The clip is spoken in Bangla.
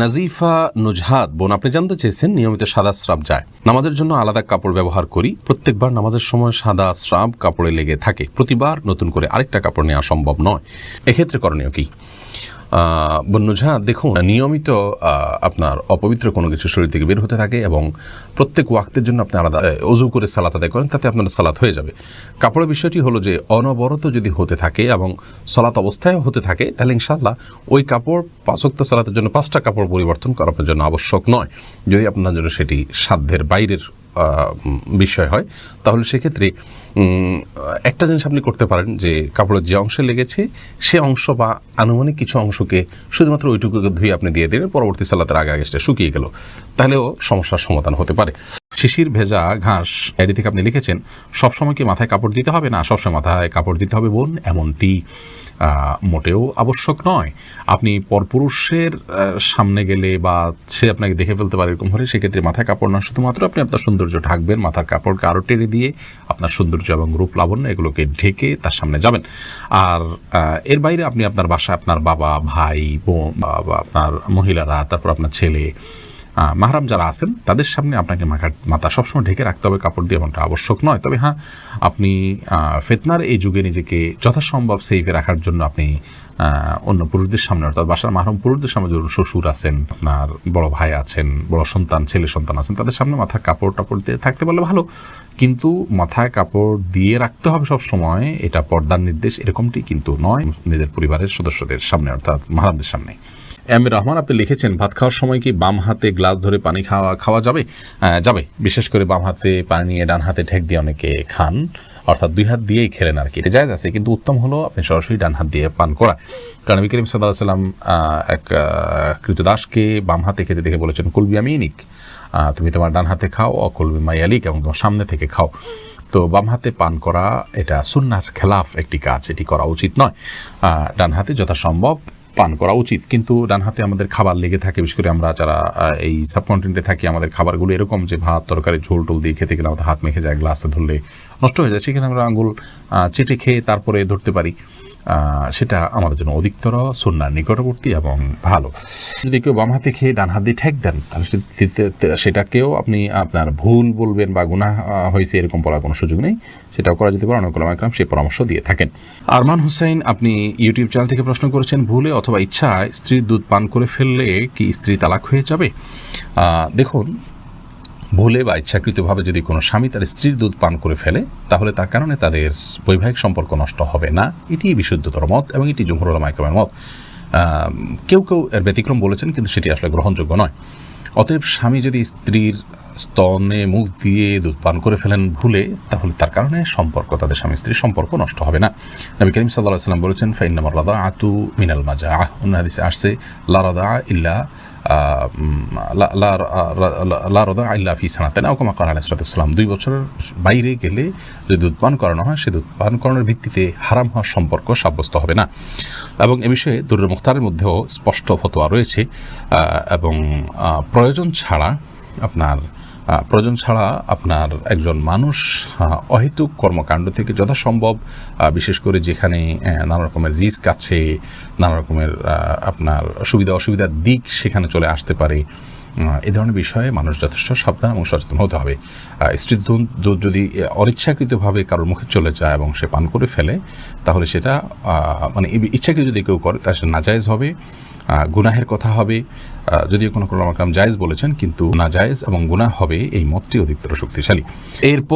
নাজিফা নুজহাত বোন, আপনি জানতে চেয়েছেন নিয়মিত সাদা স্রাব যায়। নামাজের জন্য আলাদা কাপড় ব্যবহার করি, প্রত্যেকবার নামাজের সময় সাদা স্রাব কাপড়ে লেগে থাকে। প্রতিবার নতুন করে আরেকটা কাপড় নেওয়া সম্ভব নয়। এক্ষেত্রে করণীয় কি? বন্যঝা দেখুন, নিয়মিত আপনার অপবিত্র কোনো কিছু শরীর থেকে বের হতে থাকে এবং প্রত্যেক ওয়াক্তের জন্য আপনি আলাদা অজু করে সালাত আদায় করেন, তাতে আপনার সালাত হয়ে যাবে। কাপড়ের বিষয়টি হলো যে, অনবরত যদি হতে থাকে এবং সলাত অবস্থায় হতে থাকে, তাহলে ইনশাল্লাহ ওই কাপড় পাঁচক্ত সালাতের জন্য পাঁচটা কাপড় পরিবর্তন করা আপনার জন্য আবশ্যক নয়। যদি আপনার জন্য সেটি সাধ্যের বাইরের বিষয় হয়, তাহলে সেক্ষেত্রে একটা জিনিস আপনি করতে পারেন যে কাপড়ের যে অংশে লেগেছে, সে অংশ বা আনুমানিক কিছু অংশকে শুধুমাত্র ওইটুকু ধুয়ে আপনি দিয়ে দিলেন, পরবর্তী সালাতের আগে আগে সেটা শুকিয়ে গেল। তাহলেও সমস্যার সমাধান হতে পারে। শিশির, ভেজা, ঘাস এডি থেকে আপনি লিখেছেন, সবসময় কি মাথায় কাপড় দিতে হবে? না, সবসময় মাথায় কাপড় দিতে হবে বোন, এমনটি মোটেও আবশ্যক নয়। আপনি পরপুরুষের সামনে গেলে বা সে আপনাকে দেখে ফেলতে পারে এরকম হলে সেক্ষেত্রে মাথায় কাপড় না, শুধুমাত্র আপনি আপনার সৌন্দর্য ঢাকবেন, মাথার কাপড়কে আরও টেনে দিয়ে আপনার সৌন্দর্য এবং রূপ লাবণ্য, এগুলোকে ঢেকে তার সামনে যাবেন। আর এর বাইরে আপনি আপনার বাসায় আপনার বাবা, ভাই, বোন বা আপনার মহিলারা, তারপর আপনার ছেলে মাহরাম যারা আছেন, তাদের সামনে আপনাকে মাথা মাথা সবসময় ঢেকে রাখতে হবে। কাপড় দিয়ে এমনটা আবশ্যক নয়। তবে হ্যাঁ আপনি ফেতনার এই যুগে নিজেকে যথাসম্ভব সেফে রাখার জন্য আপনি অন্য পুরুষদের সামনে, অর্থাৎ বাসার মাহরম পুরুষদের সামনে ধরুন শ্বশুর আছেন, আপনার বড় ভাই আছেন, বড় সন্তান, ছেলে সন্তান আছেন, তাদের সামনে মাথায় কাপড় টাপড় দিয়ে থাকতে পারলে ভালো। কিন্তু মাথায় কাপড় দিয়ে রাখতে হবে সব সময় এটা পর্দার নির্দেশ, এরকমটি কিন্তু নয় নিজের পরিবারের সদস্যদের সামনে, অর্থাৎ মাহরামদের সামনে। এম রহমান, আপনি লিখেছেন, ভাত খাওয়ার সময় কি বাম হাতে গ্লাস ধরে পানি খাওয়া খাওয়া যাবে? যাবে। বিশেষ করে বাম হাতে পানি নিয়ে ডান হাতে ঠেক দিয়ে অনেকে খান। অর্থাৎ দুই হাত দিয়েই খেলেন আর কি। এটা জায়গা আছে, কিন্তু উত্তম হলো আপনি সরাসরি ডান হাত দিয়ে পান করা। কারণ নবী করিম সাল্লাহ সাল্লাম এক কৃতদাসকে বাম হাতে খেতে দেখে বলেছেন, কুলবি আমি নিক তুমি তোমার ডান হাতে খাও অকুলবি মাইয়ালিক, এবং তোমার সামনে থেকে খাও। তো বাম হাতে পান করা, এটা সুন্নার খেলাফ একটি কাজ, এটি করা উচিত নয়। ডান হাতে যথাসম্ভব পান করা উচিত। কিন্তু ডান হাতে আমাদের খাবার লেগে থাকে, বিশেষ করে আমরা যারা এই সাবকন্টিনেন্টে থাকি, আমাদের খাবারগুলো এরকম যে ভাত, তরকারি, ঝোল টোল দিয়ে খেতে গেলে আমাদের হাত মেখে যায়, গ্লাসে ধরলে নষ্ট হয়ে যায়। সেখানে আমরা আঙুল চেটে খেয়ে তারপরে ধরতে পারি। সেটা আমাদের জন্য অধিকতর সন্ন্যার নিকটবর্তী এবং ভালো। যদি কেউ বাম হাতে খেয়ে ডান হাত দিয়ে ঠেক দেন তাহলে সেটাকেও আপনি আপনার ভুল বলবেন বা আহ, হয়েছে এরকম বলার কোনো সুযোগ নেই। সেটাও করা যেতে পারে। অনেক একরাম সেই পরামর্শ দিয়ে থাকেন। আরমান হুসাইন আপনি ইউটিউব চ্যানেল থেকে প্রশ্ন করেছেন ভুলে অথবা ইচ্ছায় স্ত্রীর দুধ পান করে ফেললে কি স্ত্রী তালাক হয়ে যাবে? দেখুন ভুলে বা ইচ্ছাকৃতভাবে যদি কোনো স্বামী তার স্ত্রীর দুধ পান করে ফেলে, তাহলে তার কারণে তাদের বৈবাহিক সম্পর্ক নষ্ট হবে না। এটি বিশুদ্ধতর মত এবং এটি জমহুর মাইকমের মত। কেউ কেউ এর ব্যতিক্রম বলেছেন, কিন্তু সেটি আসলে গ্রহণযোগ্য নয়। অতএব স্বামী যদি স্ত্রীর স্তনে মুখ দিয়ে দুধ পান করে ফেলেন ভুলে, তাহলে তার কারণে সম্পর্ক, তাদের স্বামী স্ত্রীর সম্পর্ক নষ্ট হবে না। নবী করিম সাল্লাহ সাল্লাম বলেছেন লাদা আতু মিনাল মাজা। অন্য হাদিসে আসছে লারাদা ইল্লা লা- রদা আল্লাহ ফি সানাতেন আউকামা আলাহ সালাম। দুই বছরের বাইরে গেলে যদি দুধ করানো হয় সে দুধ পান করানোর ভিত্তিতে হারাম হওয়ার সম্পর্ক সাব্যস্ত হবে না। এবং এ বিষয়ে দুর্র মুখতারের মধ্যেও স্পষ্ট ফতোয়া রয়েছে এবং প্রয়োজন ছাড়া আপনার প্রয়োজন ছাড়া আপনার একজন মানুষ অহেতুক কর্মকাণ্ড থেকে যথাসম্ভব বিশেষ করে যেখানে নানা রকমের রিস্ক আছে, নানা রকমের আপনার সুবিধা অসুবিধার দিক সেখানে চলে আসতে পারে। এ ধরনের বিষয়ে মানুষ যথেষ্ট সাবধান এবং সচেতন হতে হবে। স্ত্রীর দুধ যদি অনিচ্ছাকৃতভাবে কারোর মুখে চলে যায় এবং সে পান করে ফেলে, তাহলে সেটা মানে ইচ্ছাকে ইচ্ছাকৃত যদি কেউ করে, তাহলে সেটা নাজায়জ হবে। গুনাহের কথা হবে। যদি যদিও কোনো কোনো জায়েজ বলেছেন, কিন্তু না জায়েজ এবং গুনাহ হবে এই মতটি অধিকতর শক্তিশালী। এরপর